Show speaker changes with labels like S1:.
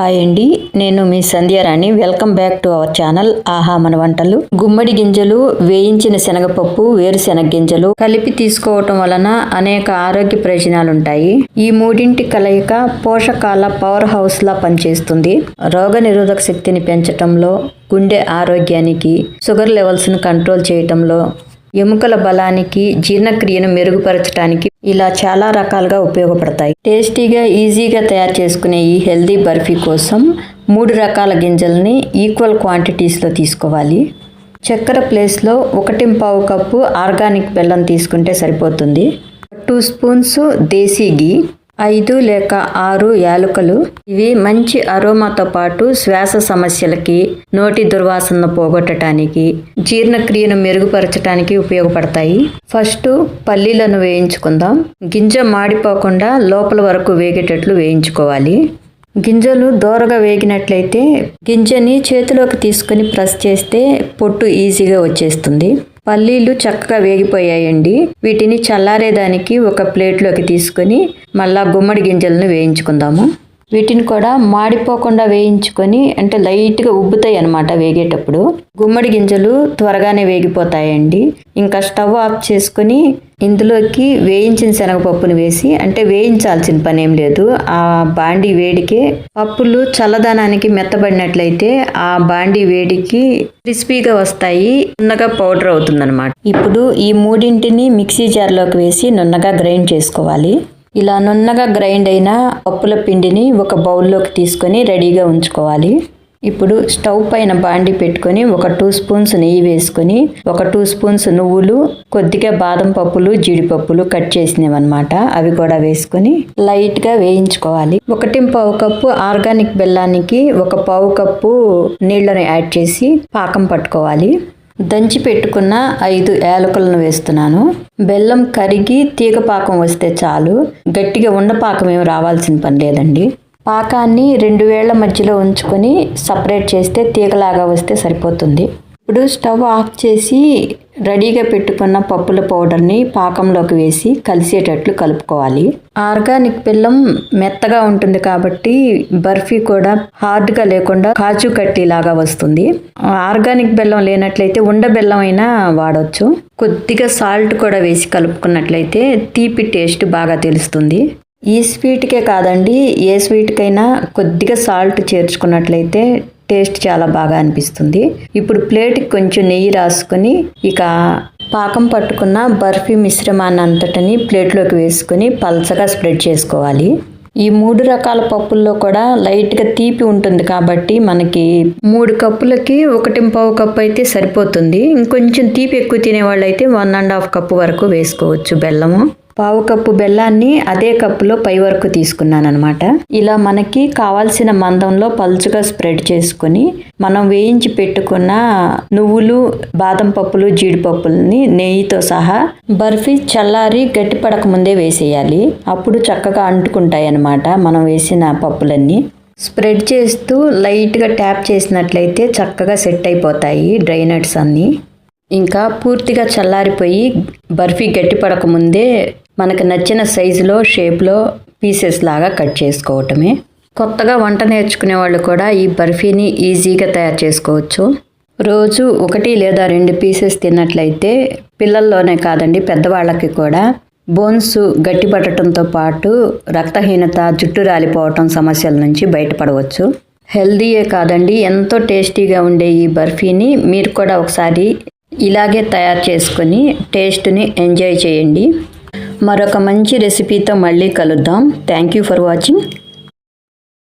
S1: Hi అండి. నేను మీ Sandhyarani welcome back to our channel. ఆహా మన వంటలు. గుమ్మడి గింజలు వేయించిన శనగపప్పు వేరుశెనగ గింజలు కలిపి తీసుకోవటం వలన అనేక ఆరోగ్య ప్రయోజనాలు ఉంటాయి ఈ మూడింటి కలయిక పోషకాల పవర్ హౌస్ లా పనిచేస్తుంది. రోగ శక్తిని పెంచటంలో గుండె ఆరోగ్యానికి షుగర్ లెవెల్స్ను కంట్రోల్ చేయటంలో ఎముకల బలానికి జీర్ణక్రియను మెరుగుపరచడానికి ఇలా చాలా రకాలుగా ఉపయోగపడతాయి. టేస్టీగా ఈజీగా తయారు చేసుకునే ఈ హెల్దీ బర్ఫీ కోసం మూడు రకాల గింజల్ని ఈక్వల్ క్వాంటిటీస్లో తీసుకోవాలి. చక్కెర ప్లేస్లో ఒకటి పావు కప్పు ఆర్గానిక్ బెల్లం తీసుకుంటే సరిపోతుంది. టూ స్పూన్స్ దేశీ గీ ఐదు లేక ఆరు యాలకులు. ఇవి మంచి అరోమాతో పాటు శ్వాస సమస్యలకి నోటి దుర్వాసనను పోగొట్టడానికి జీర్ణక్రియను మెరుగుపరచడానికి ఉపయోగపడతాయి. ఫస్ట్ పల్లీలను వేయించుకుందాం. గింజ మాడిపోకుండా లోపల వరకు వేగేటట్లు వేయించుకోవాలి. గింజలు దోరగా వేగినట్లయితే గింజని చేతిలోకి తీసుకొని ప్రెస్ చేస్తే పొట్టు ఈజీగా వచ్చేస్తుంది. పల్లీలు చక్కగా వేగిపోయాయండి. వీటిని చల్లారేదానికి ఒక ప్లేట్లోకి తీసుకొని మళ్ళా గుమ్మడి గింజలను వేయించుకుందాము. వీటిని కూడా మాడిపోకుండా వేయించుకొని అంటే లైట్గా ఉబ్బుతాయి అనమాట వేగేటప్పుడు. గుమ్మడి గింజలు త్వరగానే వేగిపోతాయండి. ఇంకా స్టవ్ ఆఫ్ చేసుకొని ఇందులోకి వేయించిన శనగపప్పును వేసి అంటే వేయించాల్సిన పని ఏం లేదు. ఆ బాండి వేడికే పప్పులు చల్లదనానికి మెత్తబడినట్లయితే ఆ బాండి వేడికి క్రిస్పీగా వస్తాయి. నున్నగా పౌడర్ అవుతుందన్నమాట. ఇప్పుడు ఈ మూడింటిని మిక్సీ జార్లోకి వేసి నున్నగా గ్రైండ్ చేసుకోవాలి. ఇలా నున్నగా గ్రైండ్ అయిన పప్పుల పిండిని ఒక బౌల్లోకి తీసుకొని రెడీగా ఉంచుకోవాలి. ఇప్పుడు స్టవ్ పైన బాండి పెట్టుకొని ఒక టూ స్పూన్స్ నెయ్యి వేసుకొని ఒక టూ స్పూన్స్ నువ్వులు కొద్దిగా బాదం పప్పులు జీడిపప్పులు కట్ చేసినవన్నమాట. అవి కూడా వేసుకొని లైట్గా వేయించుకోవాలి. ఒకటి పావు కప్పు ఆర్గానిక్ బెల్లానికి ఒక పావు కప్పు నీళ్ళను యాడ్ చేసి పాకం పట్టుకోవాలి. దంచి పెట్టుకున్న ఐదు యాలకులను వేస్తున్నాను. బెల్లం కరిగి తీగ పాకం వస్తే చాలు. గట్టిగా ఉండపాకం ఏమి రావాల్సిన పని లేదండి. పాకాన్ని రెండు వేళ్ళ మధ్యలో ఉంచుకొని సపరేట్ చేస్తే తీగలాగా వస్తే సరిపోతుంది. ఇప్పుడు స్టవ్ ఆఫ్ చేసి రెడీగా పెట్టుకున్న పప్పుల పౌడర్ని పాకంలోకి వేసి కలిసేటట్లు కలుపుకోవాలి. ఆర్గానిక్ బెల్లం మెత్తగా ఉంటుంది కాబట్టి బర్ఫీ కూడా హార్డ్గా లేకుండా కాజు కట్టిలాగా వస్తుంది. ఆర్గానిక్ బెల్లం లేనట్లయితే ఉండ బెల్లం అయినా వాడవచ్చు కొద్దిగా సాల్ట్ కూడా వేసి కలుపుకున్నట్లయితే తీపి టేస్ట్ బాగా తెలుస్తుంది. ఈ స్వీట్కే కాదండి ఏ స్వీట్కైనా కొద్దిగా సాల్ట్ చేర్చుకున్నట్లయితే టేస్ట్ చాలా బాగా అనిపిస్తుంది. ఇప్పుడు ప్లేట్కి కొంచెం నెయ్యి రాసుకొని ఇక పాకం పట్టుకున్న బర్ఫీ మిశ్రమాన్ని అంతటిని ప్లేట్లోకి వేసుకొని పల్చగా స్ప్రెడ్ చేసుకోవాలి. ఈ మూడు రకాల పప్పుల్లో కూడా లైట్గా తీపి ఉంటుంది కాబట్టి మనకి మూడు కప్పులకి ఒకటి పావు కప్పు అయితే సరిపోతుంది. ఇంకొంచెం తీపి ఎక్కువ తినేవాళ్ళు అయితే వన్ అండ్ హాఫ్ కప్పు వరకు వేసుకోవచ్చు బెల్లము. పావు కప్పు బెల్లాన్ని అదే కప్పులో పై వరకు తీసుకున్నాను అనమాట ఇలా మనకి కావాల్సిన మందంలో పలుచుగా స్ప్రెడ్ చేసుకుని మనం వేయించి పెట్టుకున్న నువ్వులు బాదం పప్పులు జీడిపప్పుల్ని నెయ్యితో సహా బర్ఫీ చల్లారి గట్టిపడక ముందే వేసేయాలి. అప్పుడు చక్కగా అంటుకుంటాయి అన్నమాట మనం వేసిన పప్పులన్నీ. స్ప్రెడ్ చేస్తూ లైట్గా ట్యాప్ చేసినట్లయితే చక్కగా సెట్ అయిపోతాయి డ్రై నట్స్ అన్నీ. ఇంకా పూర్తిగా చల్లారిపోయి బర్ఫీ గట్టిపడకముందే మనకు నచ్చిన సైజులో షేప్లో పీసెస్ లాగా కట్ చేసుకోవటమే. కొత్తగా వంట నేర్చుకునే వాళ్ళు కూడా ఈ బర్ఫీని ఈజీగా తయారు చేసుకోవచ్చు. రోజు ఒకటి లేదా రెండు పీసెస్ తిన్నట్లయితే పిల్లల్లోనే కాదండి పెద్దవాళ్ళకి కూడా బోన్స్ గట్టిపడటంతో పాటు రక్తహీనత జుట్టు రాలిపోవటం సమస్యల నుంచి బయటపడవచ్చు. హెల్దీయే కాదండి ఎంతో టేస్టీగా ఉండే ఈ బర్ఫీని మీరు కూడా ఒకసారి ఇలాగే తయారు చేసుకొని టేస్ట్ని ఎంజాయ్ చేయండి. మరొక మంచి రెసిపీతో మళ్ళీ కలుద్దాం. Thank you for watching